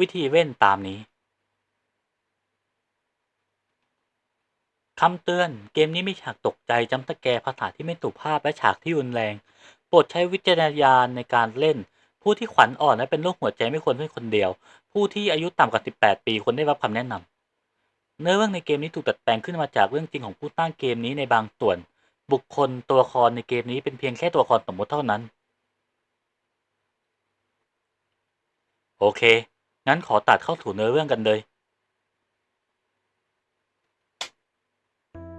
วิธีเว้นตามนี้คำเตือน เกมนี้มีฉากตกใจจำตะแกร์ภาษาที่ไม่สุภาพและฉากที่รุนแรง โปรดใช้วิจารณญาณในการเล่น ผู้ที่ขวัญอ่อนและเป็นโรคหัวใจไม่ควรเล่นคนเดียว ผู้ที่อายุต่ำกว่า 18 ปีควรได้รับคำแนะนำเนื้อเรื่องในเกมนี้ถูกดัดแปลงขึ้นมาจากเรื่องจริงของผู้สร้างเกมนี้ในบางส่วน บุคคลตัวละครในเกมนี้เป็นเพียงแค่ตัวละครสมมติเท่านั้น โอเค งั้นขอตัดเข้าสู่เนื้อเรื่องกันเลย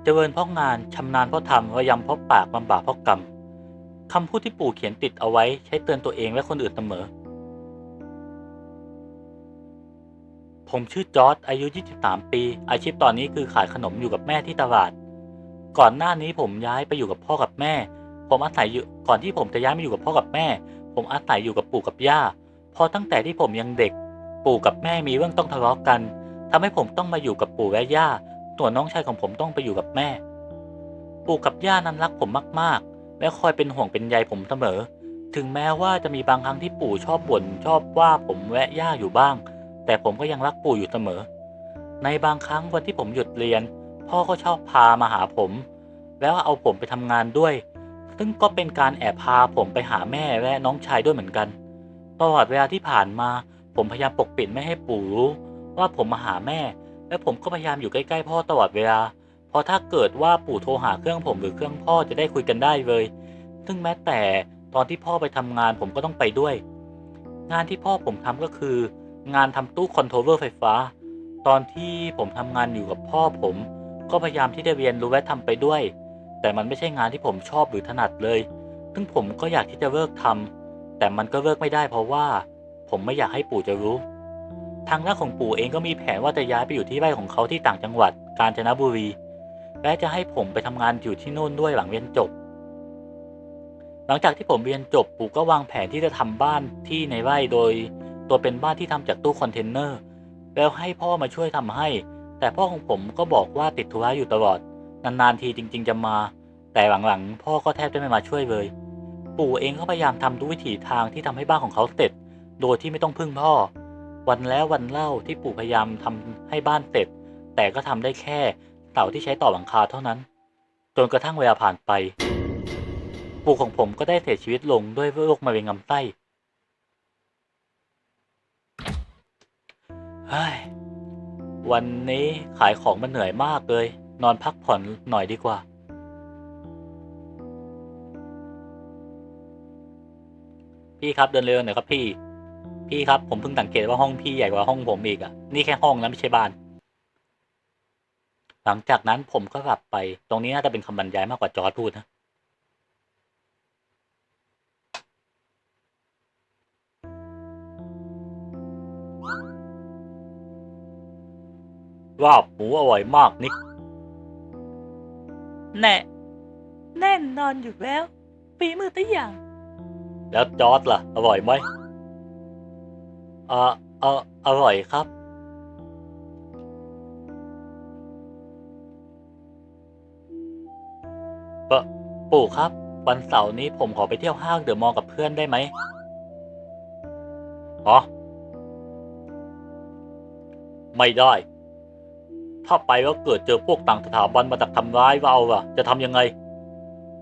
เจริญเพ่องานชำนาญเพราะทำระยำเพราะปากบำบากเพราะกรรมคำพูดที่ปู่เขียนติดเอาไว้ใช้เตือนตัวเองและคนอื่นเสมอ ผมชื่อจอร์ดอายุ 23 ปี อาชีพตอนนี้คือขายขนมอยู่กับแม่ที่ตลาด ก่อนหน้านี้ผมย้ายไปอยู่กับพ่อกับแม่ ผมอาศัยอยู่ก่อนที่ผมจะย้ายมาอยู่กับพ่อกับแม่ ผมอาศัยอยู่กับปู่กับย่าพอตั้งแต่ที่ผมยังเด็ก ปู่กับแม่มีเรื่องต้องทะเลาะกันทำให้ผมต้องมาอยู่กับปู่และย่าส่วน้องชายของผมต้องไปอยู่กับแม่ ปู่กับย่านั้นรักผมมากๆ และคอยเป็นห่วงเป็นใยผมเสมอ ถึงแม้ว่าจะมีบางครั้งที่ปู่ชอบบ่นชอบว่าผมและย่าอยู่บ้าง แต่ผมก็ยังรักปู่อยู่เสมอ ในบางครั้งวันที่ผมหยุดเรียน พ่อก็ชอบพามาหาผม แล้วเอาผมไปทำงานด้วย ซึ่งก็เป็นการแอบพาผมไปหาแม่และน้องชายด้วยเหมือนกัน ตลอดเวลาที่ผ่านมา ผมพยายามปกปิดไม่ให้ปู่รู้ว่าผมมาหาแม่ และผมก็พยายามอยู่ใกล้ๆพ่อตลอดเวลา เพราะถ้าเกิดว่าปู่โทรหาเครื่องผมหรือเครื่องพ่อจะได้คุยกันได้เลย ซึ่งแม้แต่ตอนที่พ่อไปทำงานผมก็ต้องไปด้วย งานที่พ่อผมทำก็คือ งานทำตู้คอนโทรเลอร์ไฟฟ้า ตอนที่ผมทำงานอยู่กับพ่อผม ก็พยายามที่จะเรียนรู้และทำไปด้วย แต่มันไม่ใช่งานที่ผมชอบหรือถนัดเลย ซึ่งผมก็อยากที่จะเลิกทำแต่มันก็เลิกไม่ได้เพราะว่า ผมไม่อยากให้ปู่จะรู้ ทางด้านของปู่เองก็มีแผนว่าจะย้ายไปอยู่ที่ไร่ของเขาที่ต่างจังหวัดกาญจนบุรี และจะให้ผมไปทำงานอยู่ที่นู่นด้วยหลังเรียนจบ หลังจากที่ผมเรียนจบปู่ก็วางแผนที่จะทำบ้านที่ในไร่โดย ตัวเป็นบ้านที่ทำจากตู้คอนเทนเนอร์แล้วให้พ่อมาช่วยทำให้ แต่พ่อของผมก็บอกว่าติดธุระอยู่ตลอด นานๆทีจริง ๆ จะมา แต่หลังๆพ่อก็แทบจะไม่มาช่วยเลย ปู่เองก็พยายามทำทุกวิถีทางที่ทำให้บ้านของเขาเสร็จ โดยที่ไม่ต้องพึ่งพ่อ วันแล้ววันเล่าที่ปู่พยายามทำให้บ้านเสร็จ แต่ก็ทำได้แค่เสาที่ใช้ต่อหลังคาเท่านั้น จนกระทั่งเวลาผ่านไป ปู่ของผมก็ได้เสียชีวิตลงด้วยโรคมะเร็งลำไส้วันนี้ขายของมันเหนื่อยมากเลย นอนพักผ่อนหน่อยดีกว่า พี่ครับเดินเร็วหน่อยครับพี่ พี่ครับผมเพิ่งสังเกตว่าห้องพี่ใหญ่กว่าห้องผมอีกอะนี่แค่ห้องนะไม่ใช่บ้าน หลังจากนั้นผมก็กลับไป ตรงนี้น่าจะเป็นคำบรรยายมากกว่าจอร์ดพูดนะว่าบหมูอร่อยมากนิกแน่แน่นอนอยู่แล้วฝีมือตัวอย่าง แล้วจอร์ดล่ะ อร่อยไหมเออเอออร่อยครับ ปปู่ครับ วันเสาร์นี้ผมขอไปเที่ยวห้างเดอะมอลล์กับเพื่อนได้ไหมอ๋อไม่ได้ ถ้าไปแล้วเกิดเจอพวกต่างสถาบันมาดักทำร้ายเราอะจะทำยังไง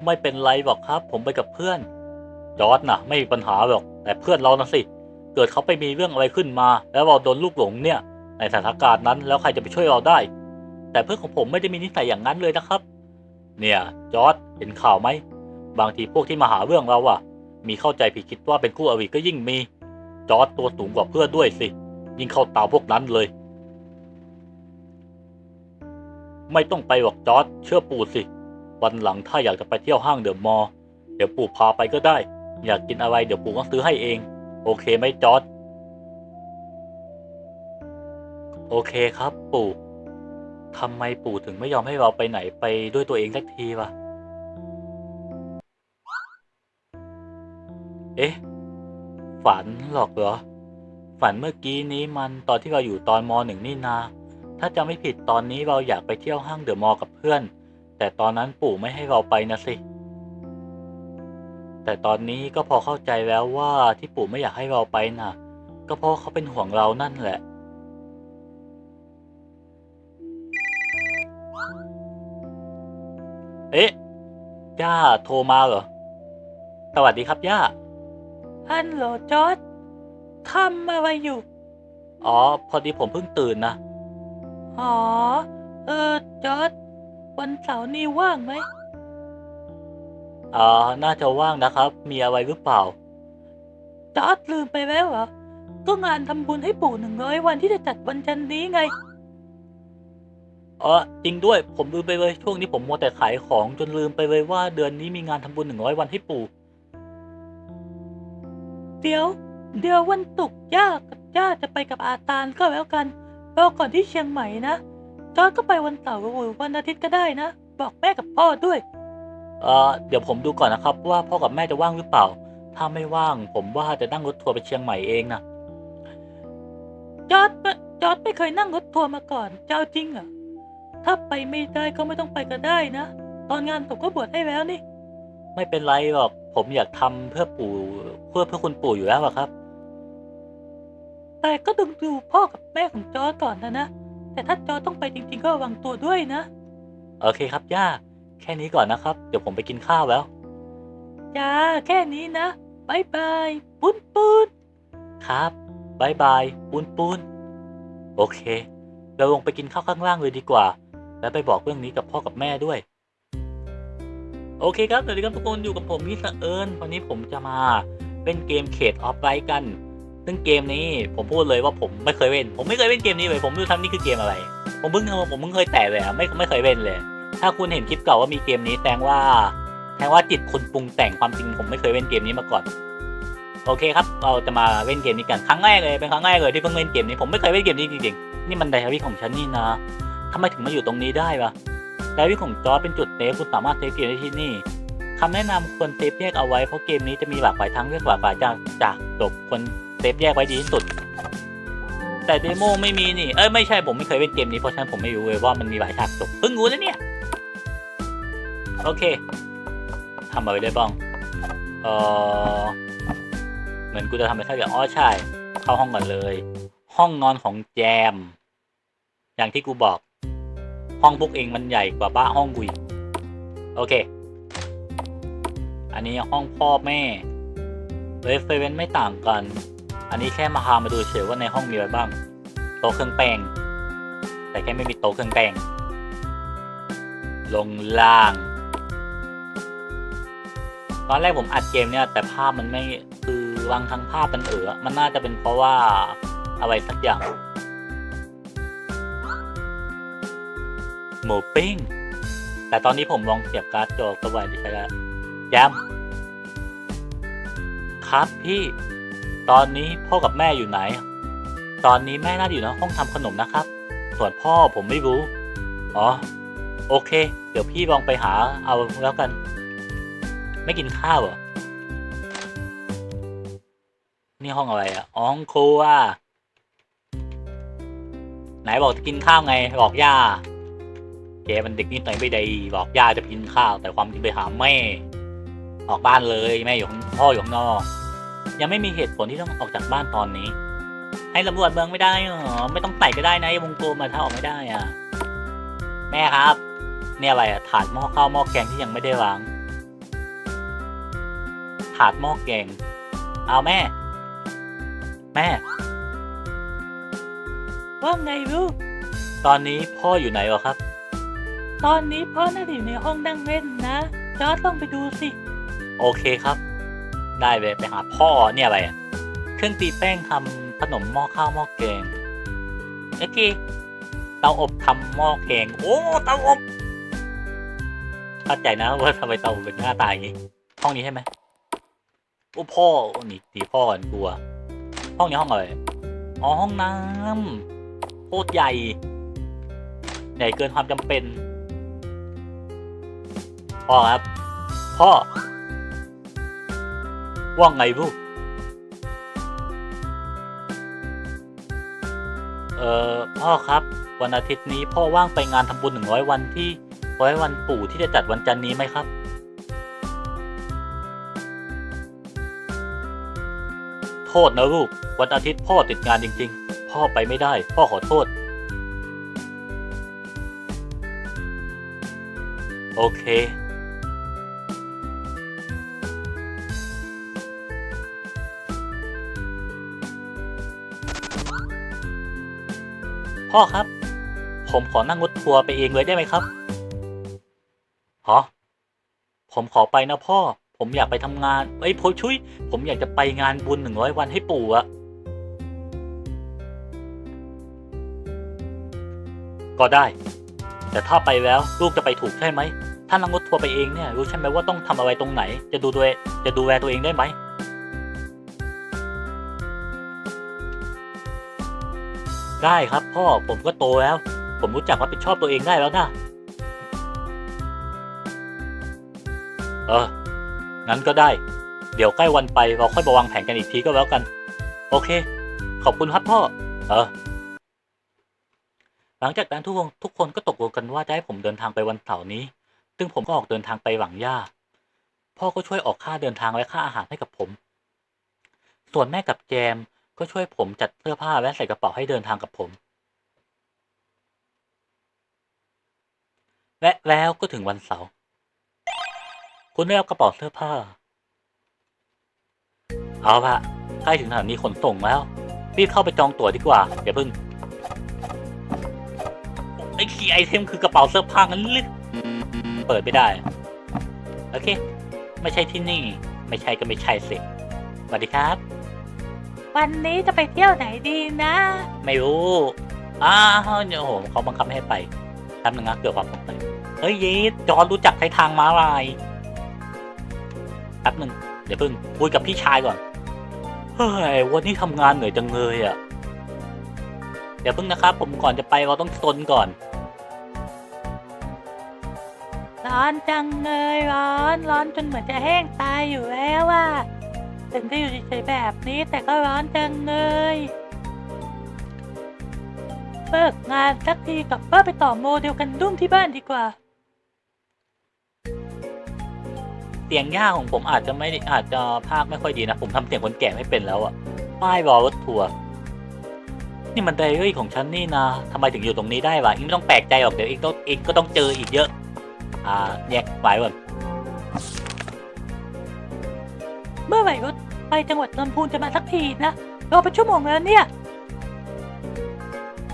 ไม่เป็นไรหรอกครับ ผมไปกับเพื่อน จอร์ดนะไม่มีปัญหาหรอก แต่เพื่อนเรานะสิ เกิดเขาไปมีเรื่องอะไรขึ้นมา แล้วเราโดนลูกหลงเนี่ย ในสถานการณ์นั้นแล้วใครจะไปช่วยเราได้ แต่เพื่อนของผมไม่ได้มีนิสัยอย่างนั้นเลยนะครับ เนี่ยจอร์ดเห็นข่าวไหมบางทีพวกที่มาหาเรื่องเราอะมีเข้าใจผิดคิดว่าเป็นคู่อริก็ยิ่งมี จอร์ดตัวสูงกว่าเพื่อนด้วยสิ ยิ่งเข้าตาพวกนั้นเลย ไม่ต้องไปหรอกจอร์ดเชื่อปู่สิ วันหลังถ้าอยากจะไปเที่ยวห้างเดอะมอลล์เดี๋ยวปู่พาไปก็ได้ อยากกินอะไรเดี๋ยวปู่ก็ซื้อให้เอง โอเคไหมจอร์ดโอเคครับปู่ทำไมปู่ถึงไม่ยอมให้เราไปไหนไปด้วยตัวเองสักทีวะ เอ๊ะ ฝันหรอกเหรอ ฝันเมื่อกี้นี้มันตอนที่เราอยู่ตอนมหนึ่งนี่นา ถ้าจะไม่ผิดตอนนี้เราอยากไปเที่ยวห้างเดอะมอลล์กับเพื่อน แต่ตอนนั้นปู่ไม่ให้เราไปนะสิ แต่ตอนนี้ก็พอเข้าใจแล้วว่าที่ปู่ไม่อยากให้เราไปน่ะ ก็เพราะเขาเป็นห่วงเรานั่นแหละ เอ๊ะ ย่าโทรมาเหรอ สวัสดีครับย่า ฮัลโหลจอร์ดทำอะไรอยู่ อ๋อ พอดีผมเพิ่งตื่นนะ อ๋อ เออจอร์ดวันเสาร์นี้ว่างไหม อ่าน่าจะว่างนะครับ มีอะไรหรือเปล่าจอร์ดลืมไปแล้วเหรอ ก็งานทำบุญให้ปู่หนึ่งร้อยวันที่จะจัดวันจันทร์นี้ไงอ๋อจริงด้วย ผมลืมไปเลยช่วงนี้ผมมัวแต่ขายของจนลืมไปเลยว่าเดือนนี้มีงานทำบุญหนึ่งร้อยวันให้ปู่ เดี๋ยว เดี๋ยววันศุกร์ย่ากับย่าจะไปกับอาตานก็แล้วกันรอก่อนที่เชียงใหม่นะจอร์ดก็ไปวันเสาร์หรือวันอาทิตย์ก็ได้นะ บอกแม่กับพ่อด้วย เอ่อเดี๋ยวผมดูก่อนนะครับ ว่าพ่อกับแม่จะว่างหรือเปล่า ถ้าไม่ว่าง ผมว่าจะนั่งรถทัวร์ไปเชียงใหม่เองนะจอร์ดไม่จอร์ดไม่เคยนั่งรถทัวร์มาก่อนจะเอาจริงเหรอถ้าไปไม่ได้ก็ไม่ต้องไปก็ได้นะ ตอนงานศพก็บวชให้แล้วนี่ ไม่เป็นไรหรอกผมอยากทำเพื่อปู่เพื่อเพื่อคุณปู่อยู่แล้วอะครับ แต่ก็ต้องดูพ่อกับแม่ของจอร์ดก่อนนะนะแต่ถ้าจอร์ดต้องไปจริง ๆ ก็ระวังตัวด้วยนะ โอเคครับย่า แค่นี้ก่อนนะครับ เดี๋ยวผมไปกินข้าวแล้วจ้าแค่นี้นะบายบายปุ้นปุ้นครับบายบายปูนปูนโอเค เราลงไปกินข้าวข้างล่างเลยดีกว่า แล้วไปบอกเรื่องนี้กับพ่อกับแม่ด้วย โอเคครับสวัสดีครับทุกคนอยู่กับผมพี่สเอิญวันนี้ผมจะมาเป็นเกมเขตออฟไลท์กัน ซึ่งเกมนี้ผมพูดเลยว่าผมไม่เคยเล่น ผมไม่เคยเล่นเกมนี้เลย ผมไม่รู้ทำนี่คือเกมอะไร ผมเพิ่งผมเพิ่งเคยแตะเลยอะไม่ไม่เคยเล่นเลย ถ้าคุณเห็นคลิปเก่าว่ามีเกมนี้แสดงว่าแสดงว่าจิตคุณปรุงแต่งความจริงผมไม่เคยเล่นเกมนี้มาก่อน โอเคครับ เราจะมาเล่นเกมนี้กันครั้งแรกเลยเป็นครั้งแรกเลยที่เพิ่งเล่นเกมนี้ผมไม่เคยเล่นเกมนี้จริงๆนี่มันไดอารี่ของฉันนี่นะทำไมถึงมาอยู่ตรงนี้ได้วะไดอารี่ของจอร์เป็นจุดเซฟคุณสามารถเซฟเกมได้ที่นี่คำแนะนำควรเซฟแยกเอาไว้เพราะเกมนี้จะมีหลากหลายทางเลือกหลากหลายจากจากจบควรเซฟแยกไว้ดีที่สุดแต่เดโมไม่มีนี่ เอ้ยไม่ใช่ผมไม่เคยเล่นเกมนี้เพราะฉะนั้นผมไม่รู้เลยว่ามันมีหลายฉากจบเพิ่งรู้นะเนี่ย โอเคทำอะไรได้บ้างเออเหมือนกูจะทำอะไรสักอย่างอ๋อใช่ เข้าห้องก่อนเลย ห้องนอนของแจม อย่างที่กูบอก ห้องพวกเองมันใหญ่กว่าบ้านห้องกูอีกโอเค อันนี้ห้องพ่อแม่เรฟเฟรนไม่ต่างกัน อันนี้แค่มาพามาดูเฉยว่าในห้องมีอะไรบ้าง โต๊ะเครื่องแป้ง แต่แค่ไม่มีโต๊ะเครื่องแป้ง ลงล่าง ตอนแรกผมอัดเกมเนี่ยแต่ภาพมันไม่คือวางทั้งภาพมันเออมันน่าจะเป็นเพราะว่าอะไรสักอย่างหมูปิ้ง แต่ตอนนี้ผมลองเสียบการ์ดจอก็ไว้ดีใช่แล้วย้ำครับพี่ ตอนนี้พ่อกับแม่อยู่ไหน ตอนนี้แม่น่าจะอยู่ในห้องทำขนมนะครับ ส่วนพ่อผมไม่รู้ อ๋อ โอเค เดี๋ยวพี่ลองไปหาเอาแล้วกัน ไม่กินข้าวเหรอ นี่ห้องอะไรอะอ๋อห้องครัวไหนบอกจะกินข้าวไง บอกย่าแกมันเด็กนิสัยไม่ดีบอกย่าจะกินข้าว แต่ความจริงไปหาแม่ ออกบ้านเลยแม่อยู่ข้างพ่ออยู่ข้างนอก ยังไม่มีเหตุผลที่ต้องออกจากบ้านตอนนี้ ให้ตำรวจเมืองไม่ได้เหรอไม่ต้องไต่ก็ได้นะวงกลมมาถ้าออกไม่ได้อะ แม่ครับ เนี่ยอะไรอะถาดหม้อข้าวหม้อแกงที่ยังไม่ได้ล้าง ถาดหม้อแกง เอาแม่ แม่ ว่าไงลูก ตอนนี้พ่ออยู่ไหนวะครับ ตอนนี้พ่อน่าจะอยู่ในห้องนั่งเล่นนะจอร์ดต้องไปดูสิ โอเคครับ ได้เลยไปหาพ่อเนี่ยอะไรอะเครื่องตีแป้งทำขนมหม้อข้าวหม้อแกงโอเคเตาอบทำหม้อแกง โอ้เตาอบเข้าใจนะว่าทำไมเตาอบเป็นหน้าตาอย่างนี้ ห้องนี้ใช่ไหม โอ้พ่อโอ้นี่ตีพ่อกันกลัว ห้องนี้ห้องอะไร อ๋อห้องน้ำโคตรใหญ่ ใหญ่เกินความจำเป็น พ่อครับ พ่อ ว่าไงลูกเอ่อพ่อครับวันอาทิตย์นี้พ่อว่างไปงานทำบุญหนึ่งร้อยวันที่ร้อยวันปู่ที่จะจัดวันจันทร์นี้ไหมครับ ษนะลูก วันอาทิตย์พ่อติดงานจริง ๆ พ่อไปไม่ได้ พ่อขอโทษ โอเค พ่อครับ ผมขอนั่งรถทัวร์ไปเองเลยได้ไหมครับ ฮะ ผมขอไปนะพ่อ ผมอยากไปทำงานเอ้ยผมชุยผมอยากจะไปงานบุญหนึ่งร้อยวันให้ปู่อะก็ได้ แต่ถ้าไปแล้วลูกจะไปถูกใช่ไหม ถ้านั่งรถทัวร์ไปเองเนี่ยรู้ใช่ไหมว่าต้องทำอะไรตรงไหน จะดูด้วจะดูแลตัวเองได้ไหมได้ครับพ่อผมก็โตแล้ว ผมรู้จักรับผิดชอบตัวเองได้แล้วนะ เออ งั้นก็ได้ เดี๋ยวใกล้วันไปเราค่อยมาวางแผนกันอีกทีก็แล้วกัน โอเค ขอบคุณครับพ่อ เออ หลังจากนั้นทุกคนทุกคนก็ตกลงกันว่าจะให้ผมเดินทางไปวันเสาร์นี้ ซึ่งผมก็ออกเดินทางไปหวังย่า พ่อก็ช่วยออกค่าเดินทางและค่าอาหารให้กับผม ส่วนแม่กับแจมก็ช่วยผมจัดเสื้อผ้าและใส่กระเป๋าให้เดินทางกับผม และแล้วก็ถึงวันเสาร์ คุณได้เอากระเป๋าเสื้อผ้า เอาละใกล้ถึงสถานีขนส่งแล้ว รีบเข้าไปจองตั๋วดีกว่าอย่าเพิ่งไอ้คีย์ไอเทมคือกระเป๋าเสื้อผ้างั้นลึกเปิดไม่ได้ โอเค ไม่ใช่ที่นี่ ไม่ใช่ก็ไม่ใช่สิสวัสดีครับ วันนี้จะไปเที่ยวไหนดีนะ ไม่รู้อ้าวโอ้โหเขาบังคับไม่ให้ไปแป๊บนึงนะเกิดความสงสัยเฮ้ยยีดจอร์ดรู้จักใช้ทางม้าลายแป๊บนึงเดี๋ยวเพิ่งคุยกับพี่ชายก่อน เฮ้ยวันนี้ทำงานเหนื่อยจังเลยอะ่ะ เดี๋ยวเพิ่งนะครับ ผมก่อนจะไปเราต้องซนก่อน ร้อนจังเลยร้อนร้อนจนเหมือนจะแห้งตายอยู่แล้วอะถึงจะอยู่เฉยๆแบบนี้แต่ก็ร้อนจังเลยเลิกงานสักทีกลับบ้านไปต่อโมเดลกันดุ้มที่บ้านดีกว่า เสียงย่าของผมอาจจะไม่อาจจะภาคไม่ค่อยดีนะ ผมทำเสียงคนแก่ไม่เป็นแล้วอะป้ายรอรถทัวร์นี่มันไดอารี่ของฉันนี่นะทำไมถึงอยู่ตรงนี้ได้วะอิงไม่ต้องแปลกใจหรอกเดี๋ยวเองต้ององก็ต้องเจออีกเยอะ อ่าแยกไว้ก่อนเมื่อไหร่รถไปจังหวัดลำพูนจะมาสักทีนะรอเป็นชั่วโมงแล้วเนี่ย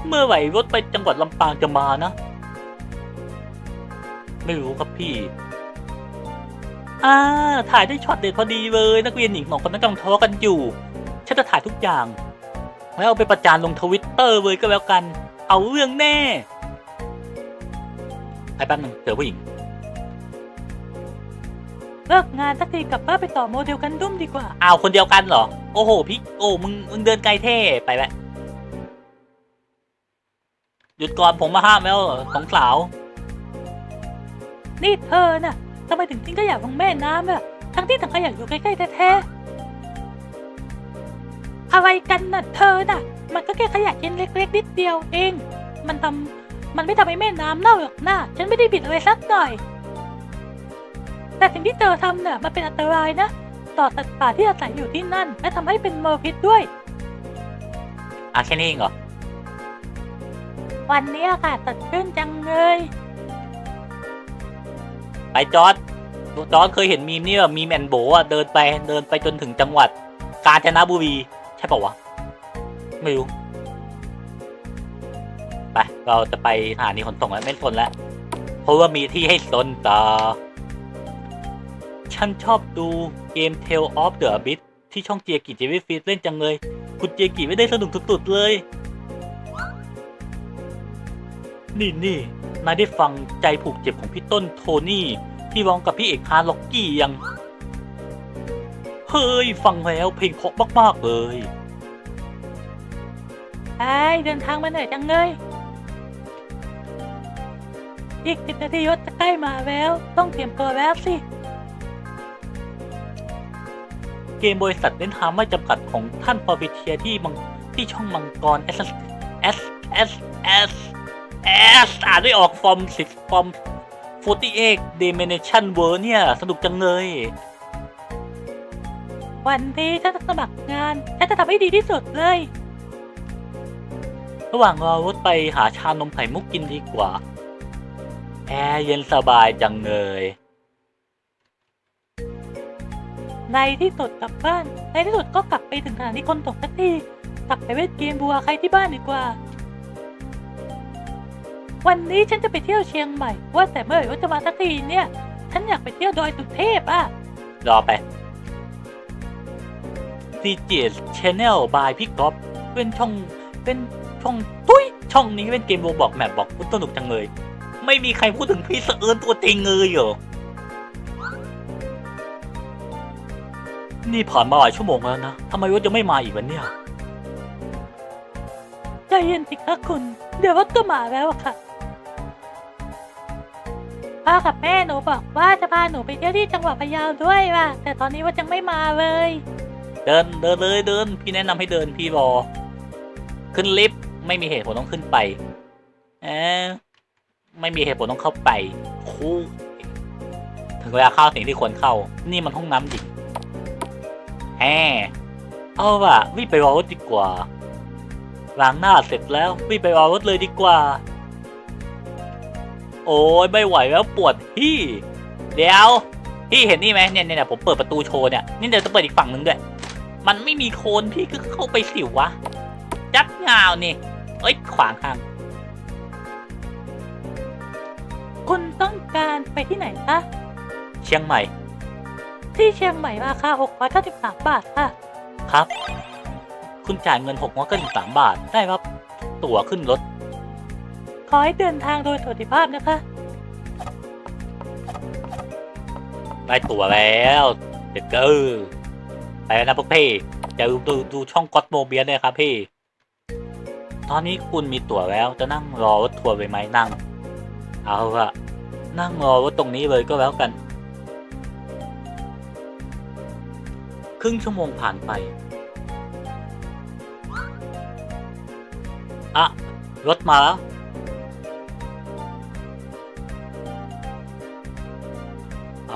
เมื่อไหร่รถไปจังหวัดลำปางจะมานะ ไม่รู้ครับพี่ อ่าถ่ายได้ช็อตเด็ดพอดีเลย นักเรียนหญิงสองคนนั้นกำลังทะเลาะกันอยู่ ฉันจะถ่ายทุกอย่าง แล้วเอาไปประจานลงทวิตเตอร์เลยก็แล้วกัน เอาเรื่องแน่ไอ้แป๊บนึงเจอผู้หญิงเลิกงานสักทีกลับบ้านไปต่อโมเดลกันดุ้มดีกว่าอ้าวคนเดียวกันเหรอ โอ้โหพี่โอ้มึงมึงเดินไกลเท่ไปแวะหยุดก่อนผมมาห้ามแล้วสองสาว นี่เธอน่ะ ทำไมถึงทิ้งขยะลงแม่น้ำอะทั้งที่ถังขยะอยู่ใกล้ๆแท้ๆอะไรกันน่ะเธอน่ะ มันก็แค่ขยะชิ้นเล็กๆนิดเดียวเอง มันทำมันไม่ทำให้แม่น้ำเน่าหรอกนะฉันไม่ได้ผิดอะไรสักหน่อย แต่สิ่งที่เธอทำน่ะมันเป็นอันตรายนะ ต่อสัตว์ป่าที่อาศัยอยู่ที่นั่น และทำให้เป็นมลพิษด้วยอะแค่นี้เองเหรอวันนี้อากาศสดชื่นจังเลย ไปจอร์ดจอร์ดเคยเห็นมีมนี่แบบมีแมนโบอะเดินไปเดินไปจนถึงจังหวัด กาญจนบุรี ใช่ป่าวะ ไม่รู้ ไป เราจะไปสถานีขนส่งแล้วไม่สนแล้ว เพราะว่ามีที่ให้สนต่อ ฉันชอบดูเกม Tale of the Abyss ที่ช่องเจียกิจิวิฟีดเล่นจังเลย คุณเจียกิไม่ได้สนุกสุดๆเลย นี่นี่ นายได้ฟังใจผูกเจ็บของพี่ต้นโทนี่ ที่ร้องกับพี่เอกฮาร์ล็อกกี้ยัง เฮ้ย ฟังแล้วเพลงเพราะมาก ๆ เลยไอ้เดินทางมาเหนื่อยจังเลย อีกสิบนาทีรถจะใกล้มาแล้ว ต้องเตรียมตัวแล้วสิ เกมบริษัทเน้นหาไม่จำกัดของท่านปอวิเทียที่มังที่ช่องมังกร S S S S S อ่านได้ออกฟอร์มสิฟอร์ม48 Dimension World เนี่ย สนุกจังเลย วันนี้ฉันจะสมัครงาน ฉันจะทำให้ดีที่สุดเลย ระหว่างรอรถไปหาชานมไข่มุกกินดีกว่า แอร์เย็นสบายจังเลย ในที่สุดกลับบ้าน ในที่สุดก็กลับไปถึงสถานีคนตกสักทีกลับไปเล่นเกมบัวใครที่บ้านดีกว่า วันนี้ฉันจะไปเที่ยวเชียงใหม่ ว่าแต่เมื่อไหร่ว่าจะมาสักทีเนี่ย ฉันอยากไปเที่ยวดอยสุเทพอะ รอไป d j Channel by พี่ก๊อฟเป็นช่องเป็นช่องตุ้ยช่องนี้เป็นเกมโรบอกแมปบอกสนุกจังเลย ไม่มีใครพูดถึงพี่เสเอิญตัวจริงเลยเหรอนี่ผ่านมาหลายชั่วโมงแล้วนะทำไมรถยังไม่มาอีกวันเนี่ย ใจเย็นสิคะคุณ เดี๋ยวรถก็มาแล้วอะค่ะ พ่อกับแม่หนูบอกว่าจะพาหนูไปเที่ยวที่จังหวัดพะเยาด้วยว่ะ แต่ตอนนี้ว่ายังไม่มาเลย เดินเดินเลยเดิน พี่แนะนำให้เดินพี่รอ ขึ้นลิฟต์ไม่มีเหตุผลต้องขึ้นไปเออไม่มีเหตุผลต้องเข้าไปคู่ถึงเวลาเข้าสิ่งที่ควรเข้า นี่มันห้องน้ำหญิงแหมเอาว่ะวิ่งไปรอรถดีกว่าล้างหน้าเสร็จแล้ววิ่งไปรอรถเลยดีกว่า โอ้ยไม่ไหวแล้วปวดที่เดี๋ยวพี่เห็นนี่ไหมเนี่ยเนี่ยเนี่ยผมเปิดประตูโชว์เนี่ยนี่เดี๋ยวจะเปิดอีกฝั่งหนึ่งด้วย มันไม่มีโคนพี่ก็เข้าไปสิวะจับงาวนี่เอ้ยขวางทางคุณต้องการไปที่ไหนคะเชียงใหม่ ที่เชียงใหม่ราคา693บาทค่ะ ครับ คุณจ่ายเงินหกร้อยเก้าสิบสามบาทได้รับตั๋วขึ้นรถ ขอให้เดินทางโดยสวัสดิภาพนะคะ ได้ตั๋วแล้วเด็กเกอร์ไปแล้วนะพวกพี่จะดูดูดูช่องก็อตโมเบียนเลยครับพี่ ตอนนี้คุณมีตั๋วแล้วจะนั่งรอรถทัวร์ไปไหมนั่ง เอาละนั่งรอรถตรงนี้เลยก็แล้วกัน ครึ่งชั่วโมงผ่านไปอะรถมาแล้ว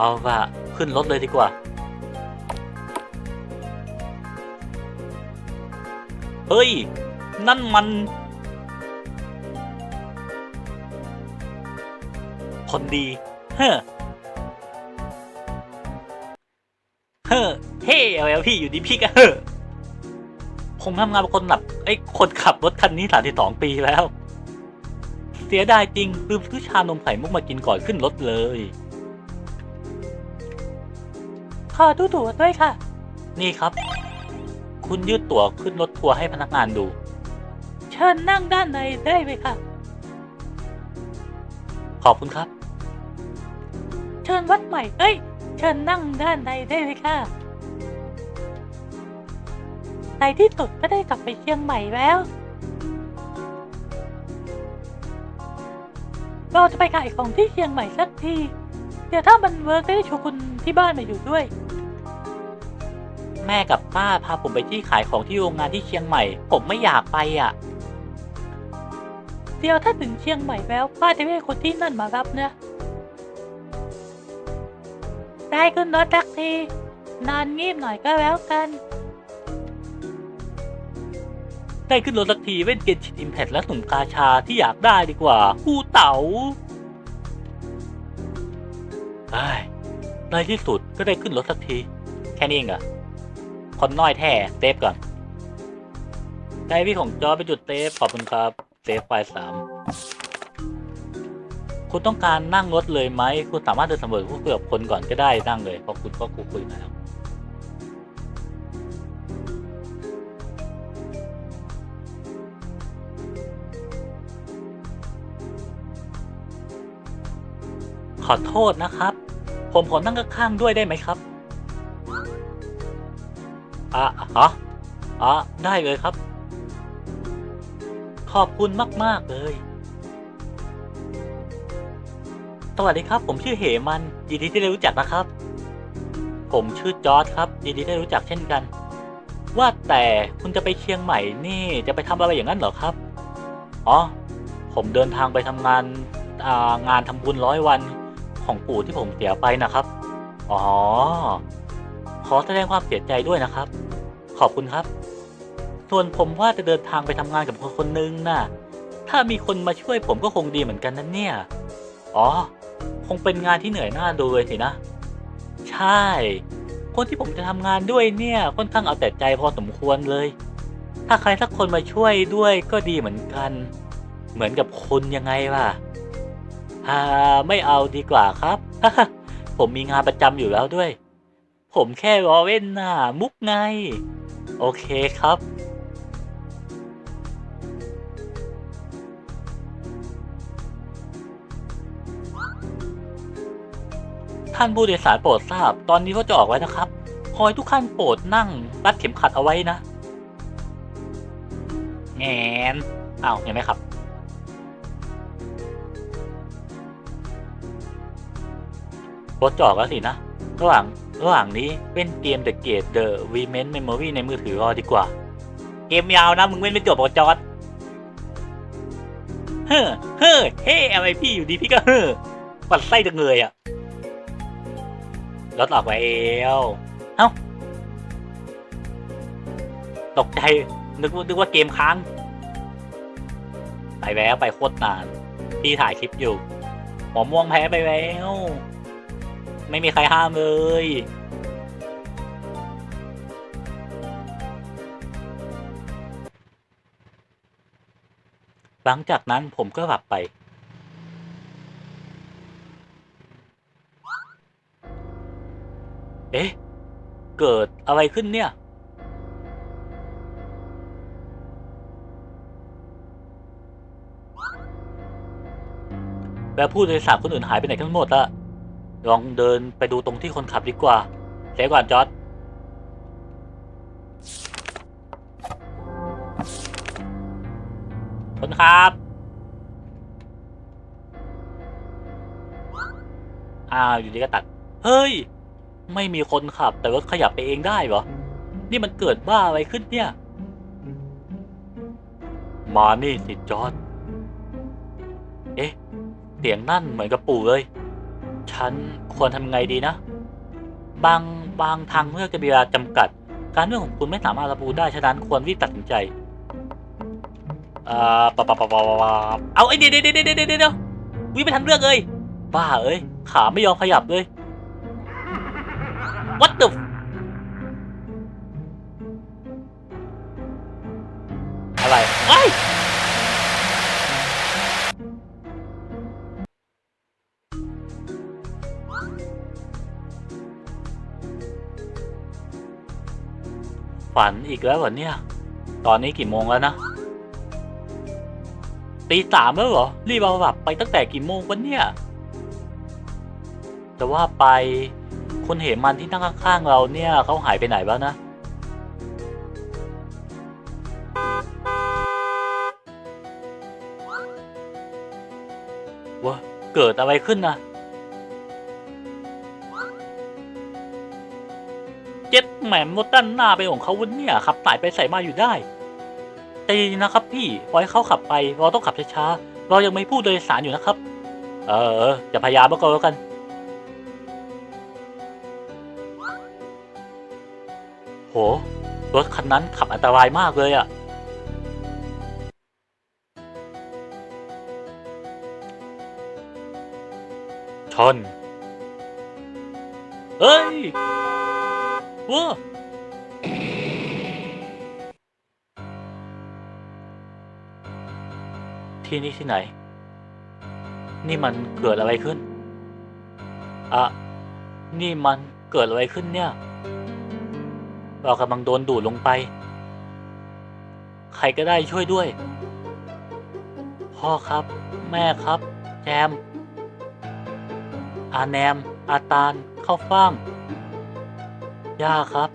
เอาละขึ้นรถเลยดีกว่า เฮ้ย นั่นมัน คนดี เฮ้อ เฮ้อเท่อะไรวพี่อยู่ดีพี่ก็เฮ้อผมทำงานเป็นคนหลับไอ้คนขับรถคันนี้สามสิบสองปีแล้ว เสียดายจริงลืมซื้อชานมไข่มุกมากินก่อนขึ้นรถเลย ขอดูตั๋วด้วยค่ะ นี่ครับ คุณยืดตั๋วขึ้นรถทัวร์ให้พนักงานดู เชิญนั่งด้านในได้เลยค่ะ ขอบคุณครับ เชิญวัดใหม่ เอ้ย เชิญนั่งด้านในได้เลยค่ะ ในที่สุดก็ได้กลับไปเชียงใหม่แล้ว เราจะไปขายของที่เชียงใหม่สักที เดี๋ยวถ้ามันเวิร์กได้ชวนคุณที่บ้านมาอยู่ด้วย แม่กับป้าพาผมไปที่ขายของที่โรงงานที่เชียงใหม่ ผมไม่อยากไปอะ เดี๋ยวถ้าถึงเชียงใหม่แล้ว ป้าจะให้คนที่นั่นมารับนะได้ขึ้นรถสักทีนอนงีบหน่อยก็แล้วกัน ได้ขึ้นรถสักทีเล่นเกมชิดอิมแพดและหนุ่มกาชาที่อยากได้ดีกว่าผู้เต๋าไอ้ในที่สุดก็ได้ขึ้นรถสักที แค่นี้เองเหรอ คนน้อยแท้เซฟก่อนได้พี่ของจอไปจุดเซฟขอบคุณครับเซฟไฟล์สามคุณต้องการนั่งรถเลยไหม คุณสามารถเดินสำรวจพูดคุยกับคนก่อนก็ได้นั่งเลยเพราะคุณก็คุยคุยมาแล้วขอโทษนะครับ ผมขอนั่งข้างๆด้วยได้ไหมครับ อะฮะอะได้เลยครับ ขอบคุณมาก ๆ เลย สวัสดีครับ ผมชื่อเหมันยินดีที่ได้รู้จักนะครับ ผมชื่อจอร์ดครับยินดีที่ได้รู้จักเช่นกัน ว่าแต่คุณจะไปเชียงใหม่นี่จะไปทำอะไรอย่างนั้นเหรอครับ อ๋อ ผมเดินทางไปทำงานอ่างานทำบุญร้อยวันของปู่ที่ผมเสียไปนะครับ อ๋อ ขอแสดงความเสียใจด้วยนะครับ ขอบคุณครับ ส่วนผมว่าจะเดินทางไปทำงานกับคนคนหนึงน่ะ ถ้ามีคนมาช่วยผมก็คงดีเหมือนกันนั่นเนี่ย อ๋อ คงเป็นงานที่เหนื่อยหน้าดูเลยสินะ ใช่ คนที่ผมจะทำงานด้วยเนี่ยค่อนข้างเอาแต่ใจพอสมควรเลย ถ้าใครสักคนมาช่วยด้วยก็ดีเหมือนกัน เหมือนกับคุณยังไงล่ะอ่าไม่เอาดีกว่าครับ ผมมีงานประจำอยู่แล้วด้วย ผมแค่รอเว้นหน้ามุกไง โอเคครับท่านผู้โดยสารโปรดทราบ ตอนนี้เขาจะออกไว้นะครับ คอยทุกท่านโปรดนั่งรัดเข็มขัดเอาไว้นะ แงนอ้าวเห็นไหมครับ รถจอดแล้วสินะ ระหว่าง ระหว่างนี้เป็นเกม The Gate The Remain Memory ในมือถือรอดีกว่า เกมยาวนะ มึงเล่นไม่จบหรอกจอร์ดเฮ้อเฮ้อเฮ้อะไรพี่อยู่ดีพี่ก็เฮ้อปัดไส้จังเลยอะรถออกไปเอวเอ้า ตกใจ นึกว่านึกว่าเกมค้าง ไปแล้วไปโคตรนาน พี่ถ่ายคลิปอยู่หัวม่วงแพ้ไปแล้ว ไม่มีใครห้ามเลยหลังจากนั้นผมก็หลับไป เอ๊ะ เกิดอะไรขึ้นเนี่ย แล้วผู้โดยสารคนอื่นหายไปไหนกันหมดอะ ลองเดินไปดูตรงที่คนขับดีกว่าเสียก่อนจอร์ดคนครับ อ้าวอยู่ดีก็ตัด เฮ้ย ไม่มีคนขับแต่รถขยับไปเองได้เหรอ นี่มันเกิดบ้าอะไรขึ้นเนี่ย มานี่สิจอร์ดเอ๊ะ เสียงนั่นเหมือนกับปู่เลย ฉันควรทำไงดีนะ บางบางทางเลือกจะมีเวลาจำกัด การเรื่องของคุณไม่สามารถระบุได้ฉะนั้นควรรีบตัดสินใจอ่าปะปะปะปะปะเอาไอ้เดี๋ยวเดี๋ยวเดี๋ยวเดี๋ยวเดี๋ยววิ่งไปทันเรื่องเลยบ้าเอ้ยขาไม่ยอมขยับเลย What the ฝันอีกแล้วเหรอเนี่ย ตอนนี้กี่โมงแล้วนะตีสามแล้วเหรอ รีบเอาหลับไปตั้งแต่กี่โมงวันเนี่ย แต่ว่าไปคุณเหมันที่นั่งข้างๆเราเนี่ยเขาหายไปไหนแล้วนะวะเกิดอะไรขึ้นนะ เจ็ดแหม่มรถด้านหน้าไปของเขาวันเนี่ยขับสายไปใส่มาอยู่ได้ใจเย็นๆนะครับพี่ปล่อยเขาขับไปเราต้องขับช้าๆเรายังไม่พูดโดยสารอยู่นะครับ เออออจะพยายามแล้วก็แล้วกันโหรถคันนั้นขับอันตรายมากเลยอะชนเฮ้ย ว้ที่นี่ที่ไหน นี่มันเกิดอะไรขึ้นอะนี่มันเกิดอะไรขึ้นเนี่ย เรากำลังโดนดูดลงไป ใครก็ได้ช่วยด้วย พ่อครับ แม่ครับ แจม อาแนม อาตาล เข้าฟ่าง ย่าครับ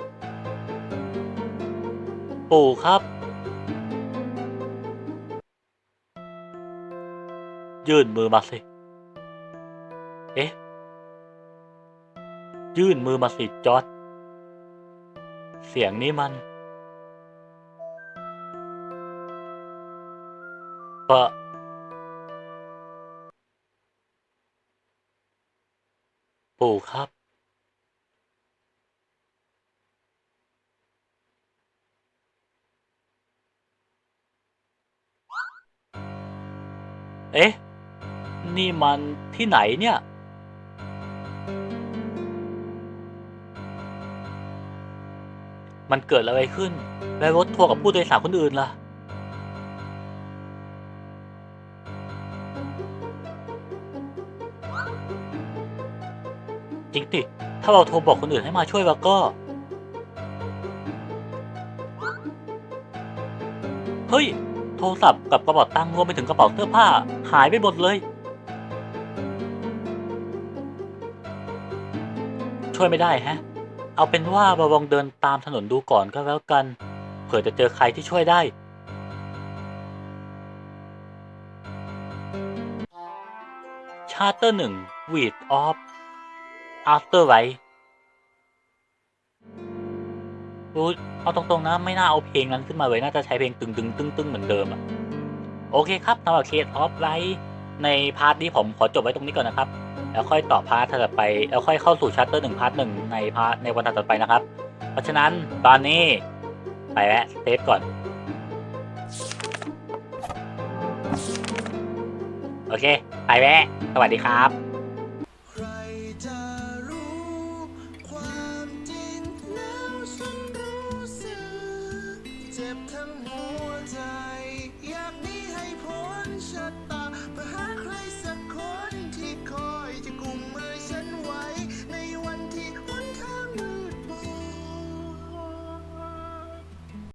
ปู่ครับ ยื่นมือมาสิ เอ๊ะ ยื่นมือมาสิจอร์ดเสียงนี้มันปะปู่ครับ เอ๊ะ นี่มันที่ไหนเนี่ย มันเกิดอะไรขึ้น แล้วรถทัวร์กับผู้โดยสารคนอื่นล่ะ จริงดิถ้าเราโทรบอกคนอื่นให้มาช่วยแล้วก็ เฮ้ย รศัพท์กับกระเป๋าตังค์รวมไปถึงกระเป๋าเสื้อผ้า หายไปหมดเลย ช่วยไม่ได้ฮะ เอาเป็นว่าเราลองเดินตามถนนดูก่อนก็แล้วกัน เผื่อจะเจอใครที่ช่วยได้ ชาร์เตอร์หนึ่งวีดออฟอัลเตอร์ไ t รู้เอาตรงๆนะไม่น่าเอาเพลงนั้นขึ้นมาเลยน่าจะใช้เพลงตึงตึงตึงตึงเหมือนเดิมอะโอเคครับสำหรับเคสออฟไลท์ในพาร์ทนี้ผมขอจบไว้ตรงนี้ก่อนนะครับ แล้วค่อยต่อพาร์ทถัดไป แล้วค่อยเข้าสู่ชัตเตอร์หนึ่งพาร์ทหนึ่งในพาร์ทในวันถัดไปนะครับ เพราะฉะนั้นตอนนี้ไปแล้วเซฟก่อน โอเค ไปแล้วสวัสดีครับ